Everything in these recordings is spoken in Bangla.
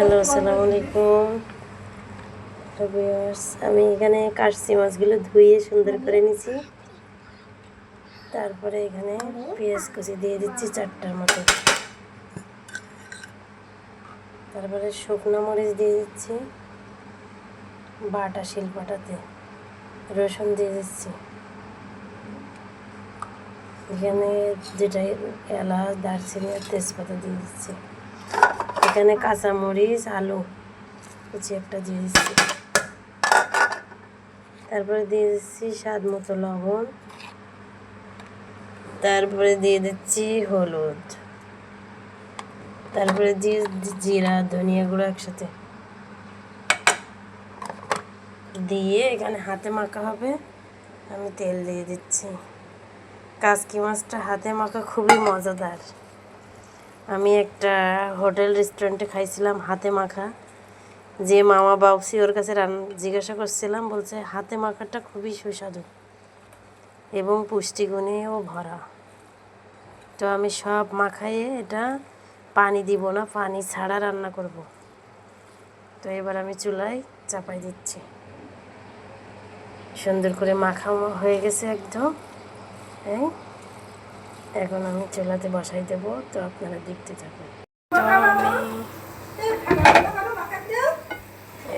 হ্যালো, আসসালামু আলাইকুম। আমি এখানে কাশি মাছগুলো ধুয়ে সুন্দর করে নিছি তারপরে এখানে পেঁয়াজ কুচি দিয়ে দিচ্ছি চারটার মতো। তারপরে শুকনো মরিচ দিয়ে দিচ্ছি। বাটা শিলপাটাতে রসুন দিয়ে দিচ্ছি। এখানে যেটা এলাচ, দারচিনি আর তেজপাতা দিয়ে দিচ্ছি। এখানে কাঁচামরিচ, আলু, কুচি একটা দিয়ে তারপরে দিয়ে দিচ্ছি স্বাদ মতো লবণ। তারপরে দিয়ে দিচ্ছি হলুদ। তারপরে দিয়ে জিরা, ধনিয়া গুঁড়ো একসাথে। দিয়ে এখানে হাতে মাখা হবে। আমি তেল দিয়ে দিচ্ছি। কাসকি মাছটা হাতে মাখা খুবই মজাদার। আমি একটা হোটেল রেস্টুরেন্টে খাইছিলাম হাতে মাখা। যে মামা বাউসি ওর কাছে রান জিজ্ঞাসা করছিলাম, বলছে, হাতে মাখাটা খুবই সুস্বাদু এবং পুষ্টিগুণেও ভরা। তো আমি সব মাখাইয়ে এটা পানি দিব না, পানি ছাড়া রান্না করব। তো এবার আমি চুলায় চাপাই দিচ্ছি। সুন্দর করে মাখা হয়ে গেছে একদম, এই এখন আমি চুলাতে বসাই দেব, তো আপনারা দেখতে থাকুন।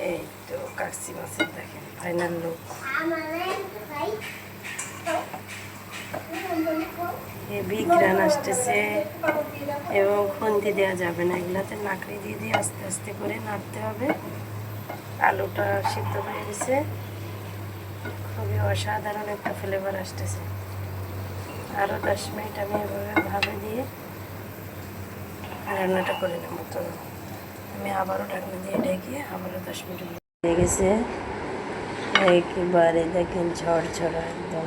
এই তো কাটছি মাছের দেখেন ফাইনাল লুক হেভি গ্রান আসতেছে, এবং খুন্তি দেওয়া যাবে না, এগুলাতে নাকড়ি দিয়ে দিয়ে আস্তে আস্তে করে নাড়তে হবে। আলুটা সিদ্ধ হয়ে গেছে। খুবই অসাধারণ একটা ফ্লেভার আসতেছে। আরও দশ মিনিট আমি এভাবে ভাবে দিয়ে রান্নাটা করে নেব। তো আমি আবারও ঢাকনা দিয়ে ঢেকে আবারও দশ মিনিট হয়ে গেছে। একেবারে দেখেন ঝড়ঝড়া একদম।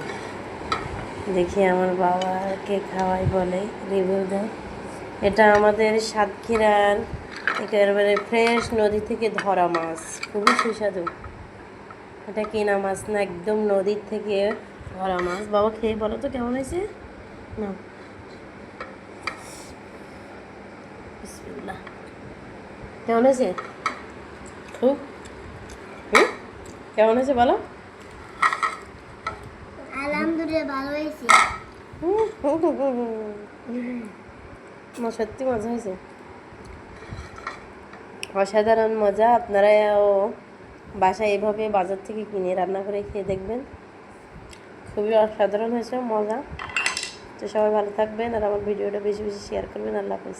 দেখি আমার বাবাকে খাওয়াই বলে রিভিউ দেয়। এটা আমাদের সাতক্ষীরার একেবারে ফ্রেশ নদী থেকে ধরা মাছ। খুবই সুস্বাদু। এটা কেনা মাছ না, একদম নদীর থেকে ধরা মাছ। বাবা খেয়ে বলো তো কেমন হয়েছে? না বিসমিল্লাহ। কেমন হয়েছে? খুব। হুম? কেমন হয়েছে বলো? আলহামদুলিল্লাহ ভালো হয়েছে। মা সত্যি মজা হয়েছে। অসাধারণ মজা। আপনারাও বাসায় এভাবে বাজার থেকে কিনে রান্না করে খেয়ে দেখবেন। খুবই অসাধারণ হয়েছে, মজা। তো সবাই ভালো থাকবেন আর আমার ভিডিওটা বেশি বেশি শেয়ার করবেন। আল্লাহ হাফিজ।